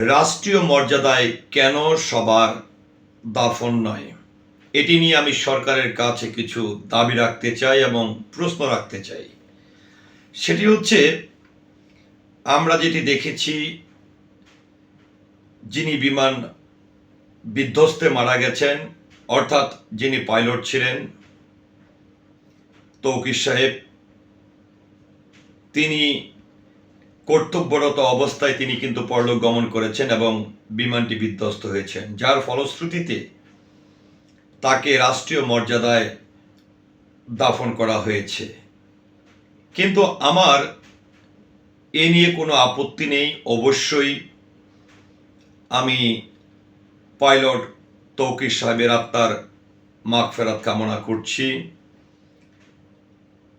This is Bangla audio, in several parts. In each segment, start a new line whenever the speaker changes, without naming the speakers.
রাষ্ট্রীয় মর্যাদায় কেন সবার দাফন নয়? এটি নিয়ে আমি সরকারের কাছে কিছু দাবি রাখতে চাই এবং প্রশ্ন রাখতে চাই। সেটি হচ্ছে, আমরা যেটি দেখেছি, যিনি বিমান বিধ্বস্তে মারা গেছেন, অর্থাৎ যিনি পাইলট ছিলেন, তৌকির সাহেব, তিনি কর্তব্যরত অবস্থায় তিনি কিন্তু পরলোক গমন করেছেন এবং বিমানটি বিধ্বস্ত হয়েছেন, যার ফলশ্রুতিতে তাকে রাষ্ট্রীয় মর্যাদায় দাফন করা হয়েছে। কিন্তু আমার এ নিয়ে কোনো আপত্তি নেই। অবশ্যই আমি পাইলট তৌকির সাহেবের আত্মার মাগ ফেরাত কামনা করছি।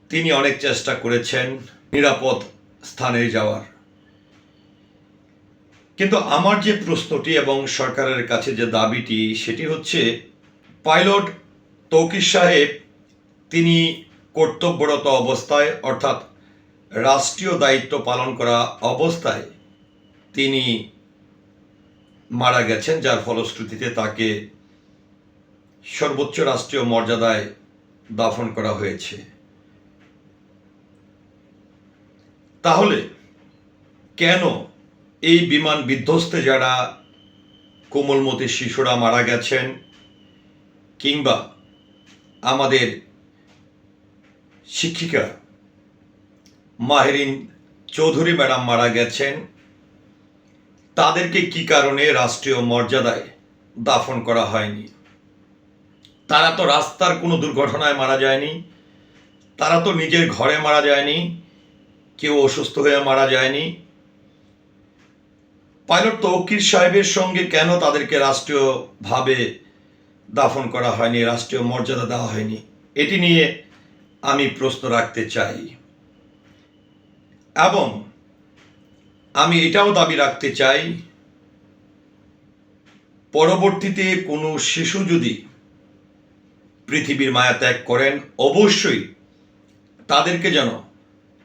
তিনি অনেক চেষ্টা করেছেন নিরাপদ স্থানে যাওয়ার। কিন্তু আমার যে প্রশ্নটি এবং সরকারের কাছে যে দাবিটি, সেটি হচ্ছে পাইলট তৌকির সাহেব, তিনি কর্তব্যরত অবস্থায়, অর্থাৎ রাষ্ট্রীয় দায়িত্ব পালন করা অবস্থায় তিনি মারা গেছেন, যার ফলশ্রুতিতে তাকে সর্বোচ্চ রাষ্ট্রীয় মর্যাদায় দাফন করা হয়েছে। তাহলে কেন এই বিমান বিধ্বস্তে যারা কোমলমতি শিশুরা মারা গেছেন, কিংবা আমাদের শিক্ষিকা মাহেরিন চৌধুরী ম্যাডাম মারা গেছেন, তাদেরকে কি কারণে রাষ্ট্রীয় মর্যাদায় দাফন করা হয়নি? তারা তো রাস্তার কোনো দুর্ঘটনায় মারা যায়নি, তারা তো নিজের ঘরে মারা যায়নি, কেউ অসুস্থ হয়ে মারা যায়নি পাইলট তৌকির সাহেবের সঙ্গে কেন তাদেরকে রাষ্ট্রীয়ভাবে দাফন করা হয়নি, রাষ্ট্রীয় মর্যাদা দেওয়া হয়নি? এটি নিয়ে আমি প্রশ্ন রাখতে চাই। এবং আমি এটাও দাবি রাখতে চাই, পরবর্তীতে কোনো শিশু যদি পৃথিবীর মায়া ত্যাগ করেন, অবশ্যই তাদেরকে যেন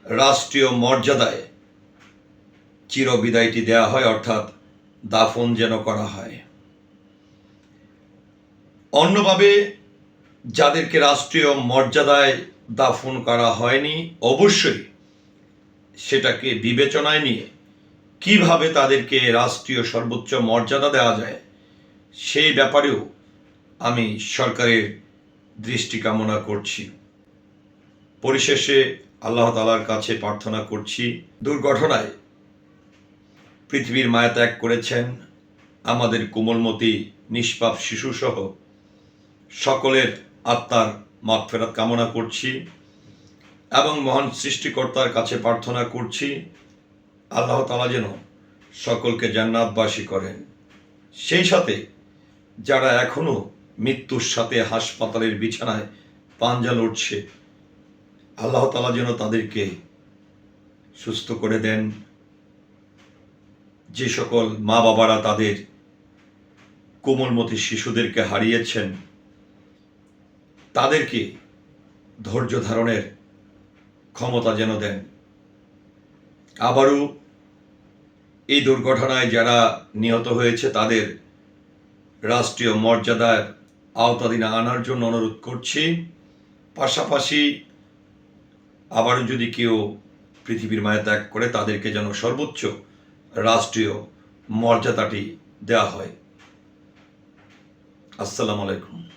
রাষ্ট্রীয় মর্যাদায় চিরবিদায়টি দেওয়া হয়, অর্থাৎ দাফন যেন করা হয়। অন্যভাবে, যাদেরকে রাষ্ট্রীয় মর্যাদায় দাফন করা হয়নি, অবশ্যই সেটাকে বিবেচনায় নিয়ে কীভাবে তাদেরকে রাষ্ট্রীয় সর্বোচ্চ মর্যাদা দেওয়া যায়, সেই ব্যাপারেও আমি সরকারের দৃষ্টি কামনা করছি। পরিশেষে আল্লাহ তালার কাছে প্রার্থনা করছি, দুর্ঘটনায় পৃথিবীর মায়া ত্যাগ করেছেন আমাদের কোমলমতি নিষ্পাপ শিশুসহ সকলের আত্মার মাগফেরাত কামনা করছি এবং মহান সৃষ্টিকর্তার কাছে প্রার্থনা করছি, আল্লাহ তালা যেন সকলকে জান্নাতবাসী করেন। সেই সাথে যারা এখনও মৃত্যুর সাথে হাসপাতালের বিছানায় পাঞ্জা লড়ছে, আল্লাহ তালা যেন তাদেরকে সুস্থ করে দেন। যে সকল মা বাবারা তাদের কোমলমতি শিশুদেরকে হারিয়েছেন, তাদেরকে ধৈর্য ধারণের ক্ষমতা যেন দেন। আবারও এই দুর্ঘটনায় যারা নিহত হয়েছে, তাদের রাষ্ট্রীয় মর্যাদার আওতাধীন আনার জন্য অনুরোধ করছি। পাশাপাশি আবারও যদি কেউ পৃথিবীর মায়া ত্যাগ করে, তাদেরকে যেন সর্বোচ্চ রাষ্ট্রীয় মর্যাদাটি দেওয়া হয়। আসসালামু আলাইকুম।